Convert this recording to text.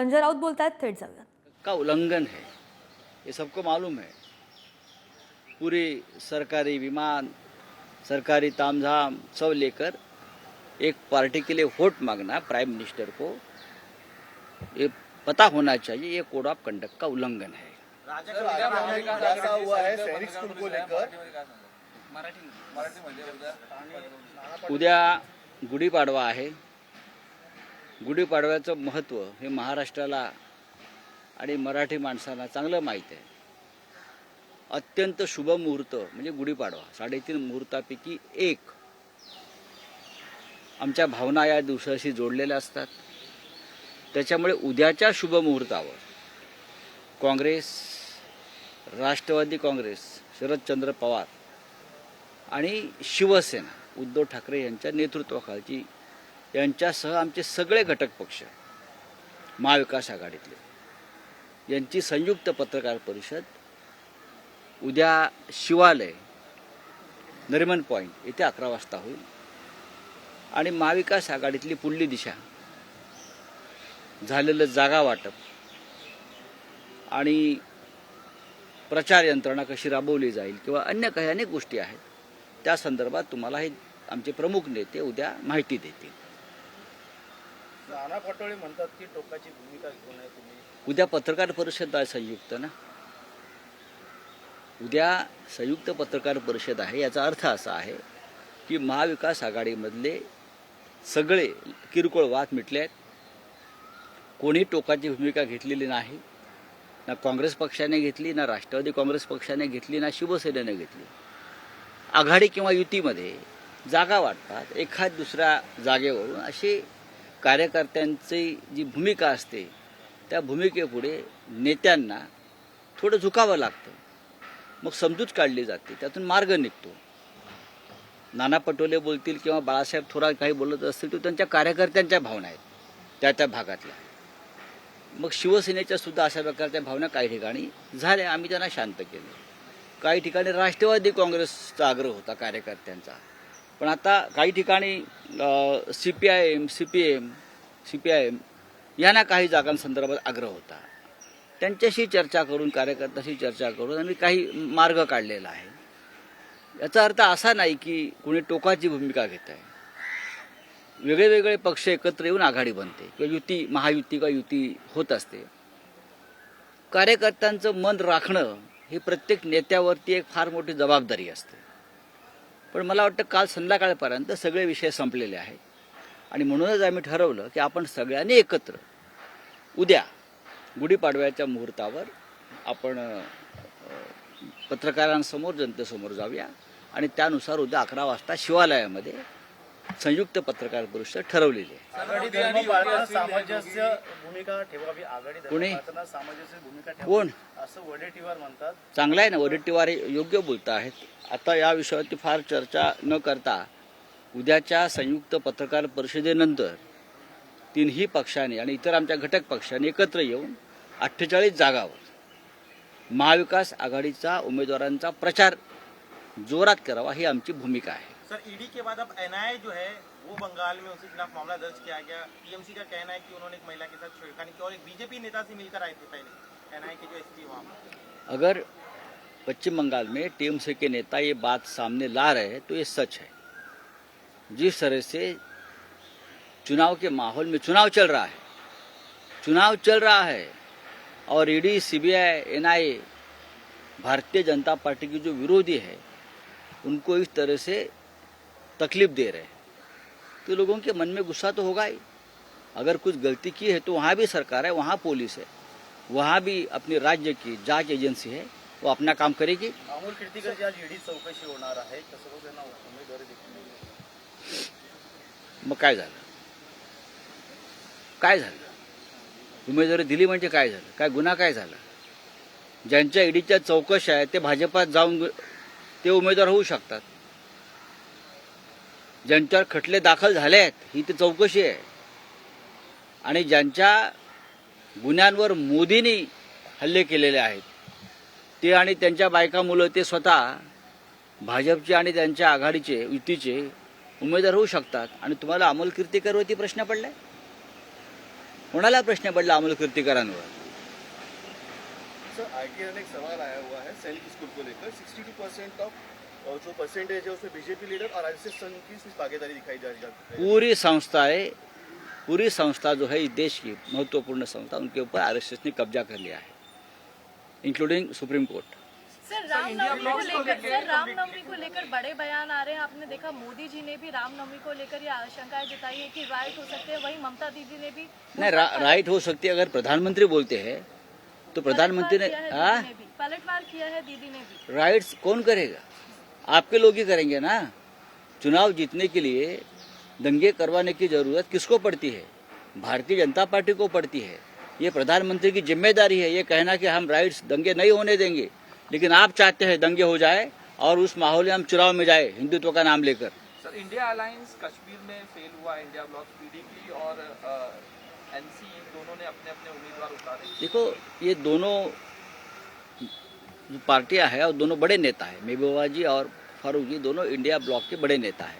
संजय राऊत बोलतायत थेट जाऊयात. का उल्लंघन है? ये सबको मालूम है। पूरी सरकारी विमान सरकारी तामझाम सब लेकर एक पार्टी के लिए वोट मांगना प्राइम मिनिस्टर को ये पता होना चाहिए ये कोड ऑफ कंडक्ट का उल्लंघन है। है उद्या गुढीपाडवा आहे। गुढीपाडव्याचं महत्त्व हे महाराष्ट्राला आणि मराठी माणसांना चांगलं माहीत आहे. अत्यंत शुभ मुहूर्त म्हणजे गुढीपाडवा. साडेतीन मुहूर्तापैकी एक आमच्या भावना या दिवसाशी जोडलेल्या असतात. त्याच्यामुळे उद्याच्या शुभ मुहूर्तावर काँग्रेस राष्ट्रवादी काँग्रेस शरदचंद्र पवार आणि शिवसेना उद्धव ठाकरे यांच्या नेतृत्वाखालची यांच्यासह आमचे सगळे घटक पक्ष महाविकास आघाडीतले यांची संयुक्त पत्रकार परिषद उद्या शिवालय नरिमन पॉईंट येथे अकरा वाजता होईल. आणि महाविकास आघाडीतली पुढली दिशा झालेलं जागा वाटप आणि प्रचार यंत्रणा कशी राबवली जाईल किंवा अन्य काही अनेक गोष्टी आहेत त्या संदर्भात तुम्हाला हे आमचे प्रमुख नेते उद्या माहिती देतील. नाना पटोळे म्हणतात की टोकाची भूमिका घेऊ नये तुम्ही. उद्या पत्रकार परिषद आहे संयुक्त ना? उद्या संयुक्त पत्रकार परिषद आहे याचा अर्थ असा आहे की महाविकास आघाडीमधले सगळे किरकोळ वाद मिटले आहेत. कोणी टोकाची भूमिका घेतलेली नाही ना काँग्रेस पक्षाने घेतली ना राष्ट्रवादी काँग्रेस पक्षाने घेतली ना शिवसेनेने घेतली. आघाडी किंवा युतीमध्ये जागा वाटतात एखाद दुसऱ्या जागेवरून अशी कार्यकर्त्यांची जी भूमिका असते त्या भूमिकेपुढे नेत्यांना थोडं झुकावं लागतं. मग समजूत काढली जाते त्यातून मार्ग निघतो. नाना पटोले बोलतील किंवा बाळासाहेब थोरात काही बोलत असतील तर त्यांच्या कार्यकर्त्यांच्या भावना आहेत त्या त्या भागातल्या. मग शिवसेनेच्या सुद्धा अशा प्रकारच्या भावना काही ठिकाणी झाल्या आम्ही त्यांना शांत केलं. काही ठिकाणी राष्ट्रवादी काँग्रेसचा आग्रह होता कार्यकर्त्यांचा. पण आता काही ठिकाणी C P I M C P M C P I M यांना काही जागांसंदर्भात आग्रह होता. त्यांच्याशी चर्चा करून कार्यकर्त्याशी चर्चा करून आम्ही काही मार्ग काढलेला आहे. याचा अर्थ असा नाही की कोणी टोकाची भूमिका घेत आहे. वेगळे वेगळे पक्ष एकत्र येऊन आघाडी बनते किंवा युती महायुती किंवा युती होत असते. कार्यकर्त्यांचं मन राखणं ही प्रत्येक नेत्यावरती एक फार मोठी जबाबदारी असते. पण मला वाटतं काल संध्याकाळपर्यंत सगळे विषय संपलेले आहेत. आणि म्हणूनच आम्ही ठरवलं की आपण सगळ्यांनी एकत्र उद्या गुढीपाडव्याच्या मुहूर्तावर आपण पत्रकारांसमोर जनतेसमोर जाऊया. आणि त्यानुसार उद्या अकरा वाजता शिवालयामध्ये संयुक्त पत्रकार परिषद ठरवलेली आहे. सामंजस्य भूमिका ठेवावी आघाडी कोणी? पाळताना सामंजस्य भूमिका कोण? असं वडेट्टीवार म्हणतात. चांगलं आहे ना वडेट्टीवार योग्य बोलत आहेत. आता या विषयावरती फार चर्चा न करता उद्याच्या संयुक्त पत्रकार परिषदेनंतर तीनही पक्षांनी आणि इतर आमच्या घटक पक्षांनी एकत्र येऊन अठ्ठेचाळीस जागावर महाविकास आघाडीचा उमेदवारांचा प्रचार जोरात करावा ही आमची भूमिका आहे. सर ईडी के बाद अब एनआईए जो है, वो बंगाल में उसके खिलाफ मामला दर्ज किया गया। टीएमसी का कहना है कि उन्होंने एक महिला के साथ छेड़खानी की और एक बीजेपी नेता से मिलकर आए थे पहले एनआईए के जो एसपी वहाँ अगर पश्चिम बंगाल में टीएमसी के नेता ये बात सामने ला रहे हैं तो ये सच है। जिस तरह से चुनाव के माहौल में चुनाव चल रहा है, चुनाव चल रहा है, और ED CBI NIA Bharatiya Janata party की जो विरोधी है, उनको इस तरह से तकलीफ दे रहे हैं। तो लोगों के मन में गुस्सा तो होगा ही। अगर कुछ गलती की है तो वहाँ भी सरकार है वहाँ पुलिस है। वहाँ भी अपनी राज्य की जांच एजेंसी है वो अपना काम करेगी। अमोल कीर्तीकरची आज ईडी चौकशी होणार आहे. तसं बघ त्यांना उमेदवारी देखील. मग काय झालं? काय झालं? उमेदवारी दिली म्हणजे काय झालं? काय गुन्हा काय झाला? ज्यांच्या ईडीच्या चौकशा आहेत ते भाजपात जाऊन ते उमेदवार होऊ शकतात. ज्यांच्यावर खटले दाखल झाले आहेत ही ती चौकशी आहे. आणि ज्यांच्या गुन्ह्यांवर मोदींनी हल्ले केलेले आहेत ते आणि त्यांच्या बायका मुलं ते स्वतः भाजपचे आणि त्यांच्या आघाडीचे युतीचे उमेदवार होऊ शकतात. आणि तुम्हाला अमोल कीर्तीकरवरती प्रश्न पडलाय? कोणाला प्रश्न पडला अमोल कीर्तिकरांवर? सर आईटीआर ने एक सवाल आया हुआ है सैनिक स्कूल को लेकर. 62 परसेंट ऑफ जो परसेंटेज है उसमें बीजेपी लीडर और आरएसएस संघ की इसमें भागीदारी दिखाई जा रही है। पूरी संस्थाएँ पूरी संस्था जो है इस देश की महत्वपूर्ण संस्था उनके ऊपर आरएसएस ने कब्जा कर लिया है including Supreme Court sir Ramnavami को लेकर सर रामनवमी को लेकर बड़े बयान आ रहे हैं। आपने देखा मोदी जी ने भी रामनवमी को लेकर ये आशंकाएँ जताई है कि राइट हो सकते हैं। वही ममता दीदी ने भी नहीं रा, राइट हो सकती है अगर प्रधानमंत्री बोलते हैं तो प्रधानमंत्री ने पलटवार किया है दीदी ने भी। पलटवार किया है दीदी ने भी। राइट्स कौन करेगा? आपके लोग ही करेंगे ना? चुनाव जीतने के लिए दंगे करवाने की ज़रूरत किसको पड़ती है? भारतीय जनता पार्टी को पड़ती है। ये प्रधानमंत्री की ज़िम्मेदारी है ये कहना कि हम राइट्स दंगे नहीं होने देंगे। लेकिन आप चाहते हैं दंगे हो जाए और उस माहौल में हम चुनाव में जाए हिंदुत्व का नाम लेकर। सर इंडिया अलायंस कश्मीर में फेल हुआ इंडिया ब्लॉक पीडीपी और एनसी दोनों ने अपने अपने उम्मीदवार उतारे। देखो ये दोनों जो पार्टियां हैं और दोनों बड़े नेता हैं। महबूबा जी और फारूक जी दोनों इंडिया ब्लॉक के बड़े नेता हैं।